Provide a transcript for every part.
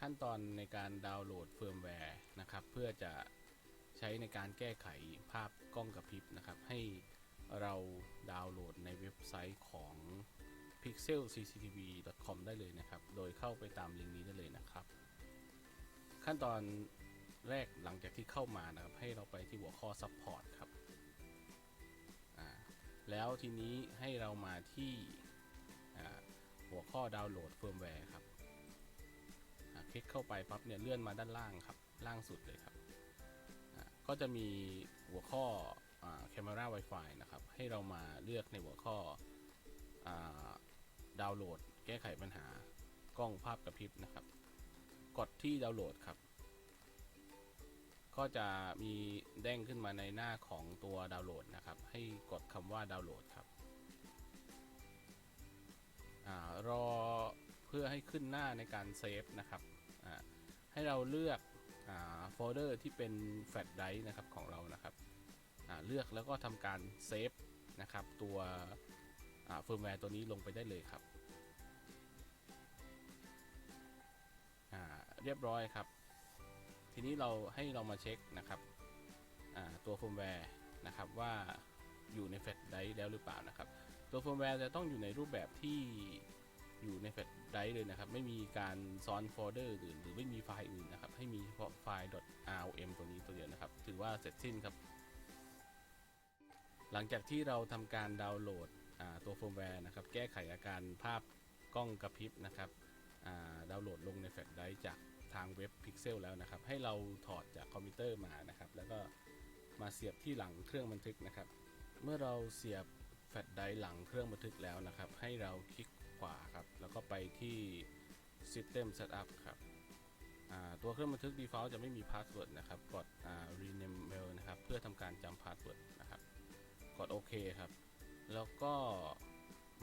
ขั้นตอนในการดาวน์โหลดเฟิร์มแวร์นะครับ เพื่อจะใช้ในการแก้ไขภาพกล้องกระพริบนะครับ ให้เราดาวน์โหลดในเว็บไซต์ของ pixelcctv.com ได้เลยนะครับ โดยเข้าไปตามลิงก์นี้ได้เลยนะครับ ขั้นตอนแรกหลังจากที่เข้ามานะครับ ให้เราไปที่หัวข้อ support ครับแล้วทีนี้ให้เรามาที่หัวข้อดาวน์โหลดเฟิร์มแวร์ครับ ลิกเข้าไปปั๊บเนี่ยเลื่อนมาด้านล่างครับ ล่างสุดเลยครับ ก็จะมีหัวข้ออ่า Camera Wi-Fi นะครับ ให้เรามาเลือกในหัวข้ออดาวน์โหลด แก้ไขปัญหากล้องภาพกระพริบนะครับ กดที่ดาวน์โหลดครับ ก็จะมีแด้งขึ้นมาในหน้าของตัวดาวน์โหลดนะครับ ให้กดคำว่าดาวน์โหลดครับอรอ เพื่อให้ขึ้นหน้าในการเซฟนะครับให้เราเลือกโฟลเดอร์ที่เป็นแฟลชไดรฟ์นะครับของเรานะครับเลือกแล้วก็ทำการเซฟนะครับตัวเฟิร์มแวร์ตัวนี้ลงไปได้เลยครับเรียบร้อยครับ ทีนี้เราให้เรามาเช็คนะครับตัวเฟิร์มแวร์นะครับว่าอยู่ในแฟลชไดรฟ์แล้วหรือเปล่านะครับ ตัวเฟิร์มแวร์จะต้องอยู่ในรูปแบบที่ อยู่ในแฟลชไดรฟ์เลยนะครับ ไม่มีการซ้อนโฟลเดอร์อื่นหรือไม่มีไฟล์อื่นนะครับ ให้มีเฉพาะไฟล์ .rm ตัวนี้ตัวเดียวนะครับ ถือว่าเสร็จสิ้นครับ หลังจากที่เราทำการดาวน์โหลดตัวเฟิร์มแวร์นะครับ แก้ไขอาการภาพกล้องกระพริบนะครับดาวน์โหลดลงในแฟลชไดรฟ์จากทางเว็บ Pixel แล้วนะครับ ให้เราถอดจากคอมพิวเตอร์มานะครับ แล้วก็มาเสียบที่หลังเครื่องบันทึกนะครับ เมื่อเราเสียบแฟลชไดรฟ์หลังเครื่องบันทึกแล้วนะครับ ให้เราคลิก ขวาครับ แล้วก็ไปที่ System Setup ครับตัวเครื่องบันทึก default จะไม่มีพาสเวิร์ดนะครับ กด rename mail นะครับ เพื่อทำการจำพาสเวิร์ดนะครับ กดโอเคครับ แล้วก็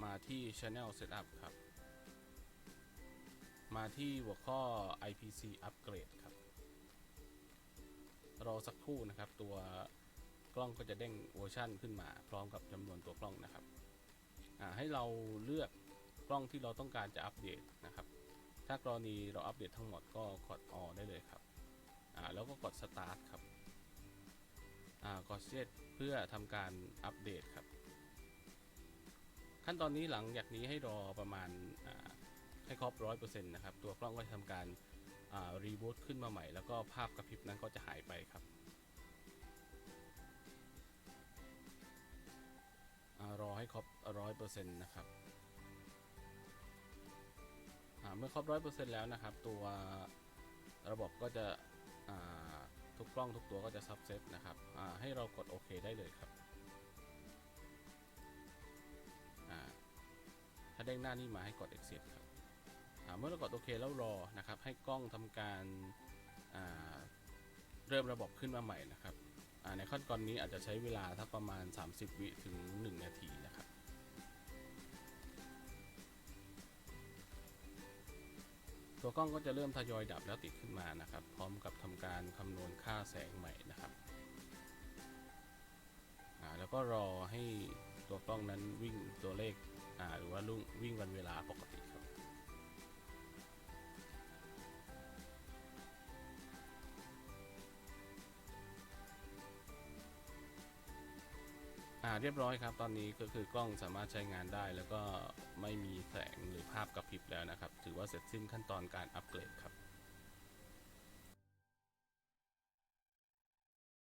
มาที่ Channel Setup ครับ มาที่หัวข้อ IPC Upgrade ครับ รอสักครู่นะครับ ตัวกล้องก็จะเด้งเวอร์ชันขึ้นมา พร้อมกับจำนวนตัวกล้องนะครับให้เราเลือก กล้องที่เราต้องการจะอัปเดตนะครับ ถ้ากรณีเราอัปเดตทั้งหมดก็กดออได้เลยครับอ่าแล้วก็กด Start ครับอ่ากดเซตเพื่อทำการอัปเดตครับ ขั้นตอนนี้หลังจากนี้ให้รอประมาณให้ครบร้อยเปอร์เซ็นต์นะครับ ตัวกล้องก็จะทำการรีบูตขึ้นมาใหม่ แล้วก็ภาพกระพริบนั้นก็จะหายไปครับอรอให้ครบร้อยเปอร์เซ็นต์นะครับ เมื่อครบร้อยเปอร์เซ็นต์แล้วนะครับ ตัวระบบก็จะทุกกล้องทุกตัวก็จะซับเซตนะครับให้เรากดโอเคได้เลยครับถ้าเด้งหน้านี้มาให้กด exit ครับเมื่อเรากดโอเคแล้วรอนะครับ ให้กล้องทำการาเริ่มระบบขึ้นมาใหม่นะครับในขั้นตอนนี้อาจจะใช้เวลาทักประมาณ 30 วิถึง 1 นาทีนะครับ ตัวกล้องก็จะเริ่มทยอยดับแล้วติดขึ้นมานะครับ พร้อมกับทำการคำนวณค่าแสงใหม่นะครับอ่าแล้วก็รอให้ตัวกล้องนั้นวิ่งตัวเลขอ่าหรือว่าลุ่งวิ่งวันเวลาปกติ เรียบร้อยครับ ตอนนี้ก็คือกล้องสามารถใช้งานได้ แล้วก็ไม่มีแสงหรือภาพกระพริบแล้วนะครับ ถือว่าเสร็จสิ้นขั้นตอนการอัปเกรดครับ